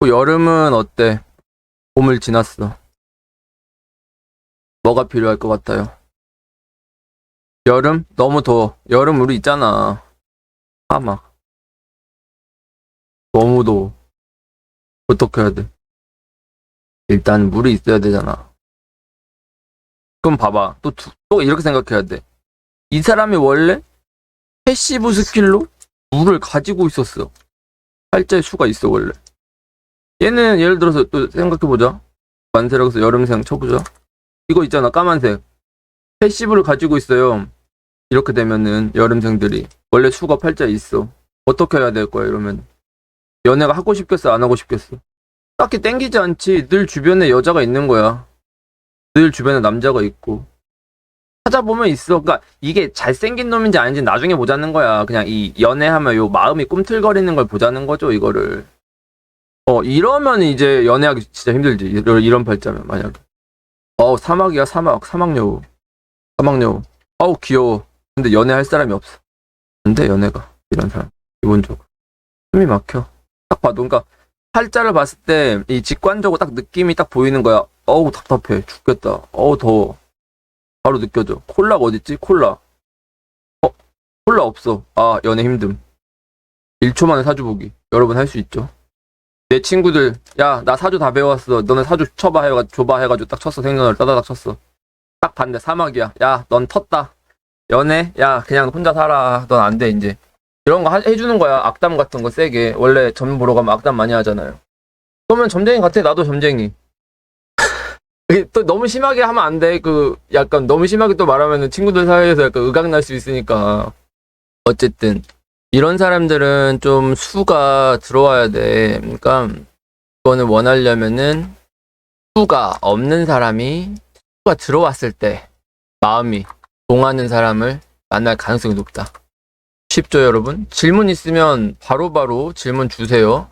또 여름은 어때? 봄을 지났어. 뭐가 필요할 것 같아요? 여름? 너무 더워. 여름 우리 있잖아. 사막. 너무 더워. 어떻게 해야 돼? 일단 물이 있어야 되잖아. 그럼 봐봐. 또, 두- 또 이렇게 생각해야 돼. 이 사람이 원래 패시브 스킬로 물을 가지고 있었어. 팔자의 수가 있어, 원래. 얘는 예를 들어서 또 생각해보자. 만세라고서 여름생 쳐보자. 이거 있잖아, 까만색. 패시브를 가지고 있어요. 이렇게 되면은 여름생들이 원래 수가 팔자에 있어. 어떻게 해야 될 거야, 이러면. 연애가 하고 싶겠어, 안 하고 싶겠어? 딱히 땡기지 않지. 늘 주변에 여자가 있는 거야. 늘 주변에 남자가 있고. 찾아보면 있어. 그러니까 이게 잘생긴 놈인지 아닌지 나중에 보자는 거야. 그냥 이 연애하면 요 마음이 꿈틀거리는 걸 보자는 거죠, 이거를. 어, 이러면 이제 연애하기 진짜 힘들지. 이런, 이런 팔자면, 만약에. 어, 사막이야, 사막. 사막여우. 사막여우. 아우, 귀여워. 근데 연애할 사람이 없어. 안 돼, 연애가. 이런 사람. 기본적으로. 숨이 막혀. 딱 봐도, 그러니까, 팔자를 봤을 때, 이 직관적으로 딱 느낌이 딱 보이는 거야. 어우, 답답해. 죽겠다. 어우, 더워. 바로 느껴져. 콜라가 어딨지? 콜라. 어? 콜라 없어. 아, 연애 힘듦. 1초 만에 사주 보기. 여러분 할 수 있죠. 내 친구들, 야, 나 사주 다 배웠어. 너네 사주 쳐봐 해가 줘봐 해가지고 딱 쳤어. 생년월 따다닥 쳤어. 딱 반대 사막이야. 야, 넌 텄다. 연애? 야, 그냥 혼자 살아. 넌 안 돼, 이제. 이런 거 하- 해주는 거야. 악담 같은 거 세게. 원래 점 보러 가면 악담 많이 하잖아요. 그러면 점쟁이 같아. 나도 점쟁이. 또 너무 심하게 하면 안 돼. 그, 약간 너무 심하게 또 말하면은 친구들 사이에서 약간 의각 날 수 있으니까. 어쨌든. 이런 사람들은 좀 수가 들어와야 돼. 그러니까, 그거는 원하려면은 수가 없는 사람이 수가 들어왔을 때 마음이 동하는 사람을 만날 가능성이 높다. 쉽죠, 여러분? 질문 있으면 바로바로 질문 주세요.